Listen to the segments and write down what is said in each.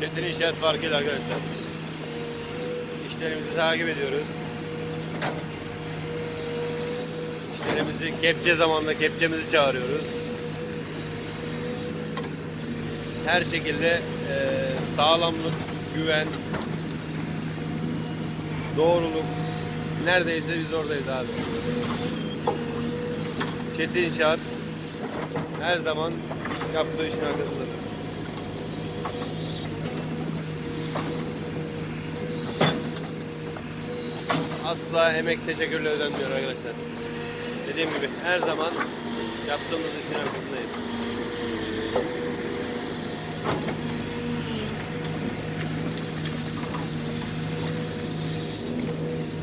vites farkıyla arkadaşlar. İşlerimizi takip ediyoruz. İşlerimizi kepçe zamanında kepçemizi çağırıyoruz. Her şekilde eee, sağlamlık, güven, doğruluk neredeyse biz oradayız abi. Çetin Şahat her zaman yaptığı işin arkasındadır. Asla emek teşekkürle ödenmiyor arkadaşlar. Dediğim gibi her zaman yaptığımız işin arkasındayız.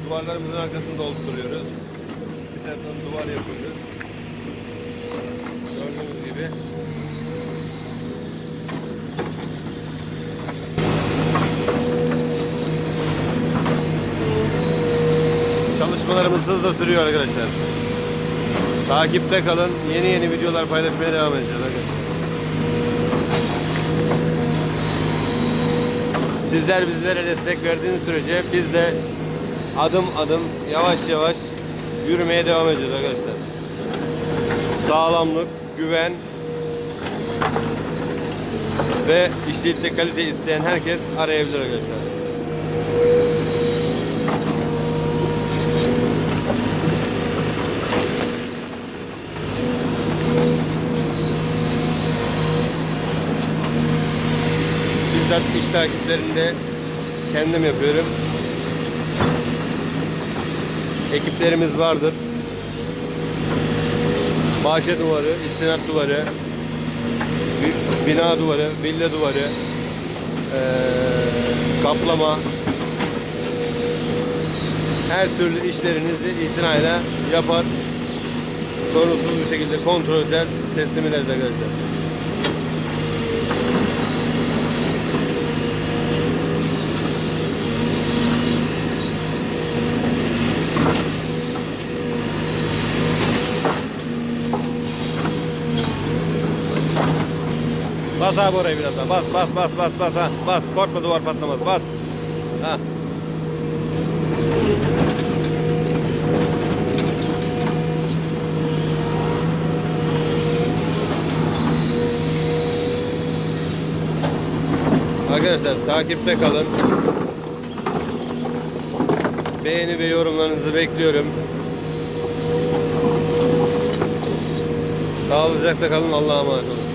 Duvarlarımızın arkasını dolduruyoruz. Bir taraftan duvar yapıyoruz. Gördüğünüz gibi. Çalışmalarımız hızla sürüyor arkadaşlar. Takipte kalın. Yeni yeni videolar paylaşmaya devam edeceğiz arkadaşlar. Sizler bizlere destek verdiğiniz sürece biz de adım adım yavaş yavaş yürümeye devam edeceğiz arkadaşlar. Sağlamlık, güven ve işçilikte kalite isteyen herkes arayabilir arkadaşlar. Bizzat iş takiplerinde kendim yapıyorum. Ekiplerimiz vardır. Bahçe duvarı, istinat duvarı, bi- bina duvarı, villa duvarı, kaplama, her türlü işlerinizi itinayla yapar, sorunsuz bir şekilde kontrol eder, teslim ederiz arkadaşlar. Bas abi orayı biraz daha. Bas bas bas bas bas ha. Bas. Korkma duvar patlamaz. Bas. Ha. Arkadaşlar takipte kalın. Beğeni ve yorumlarınızı bekliyorum. Sağlıcakla kalın. Allah'a emanet olun.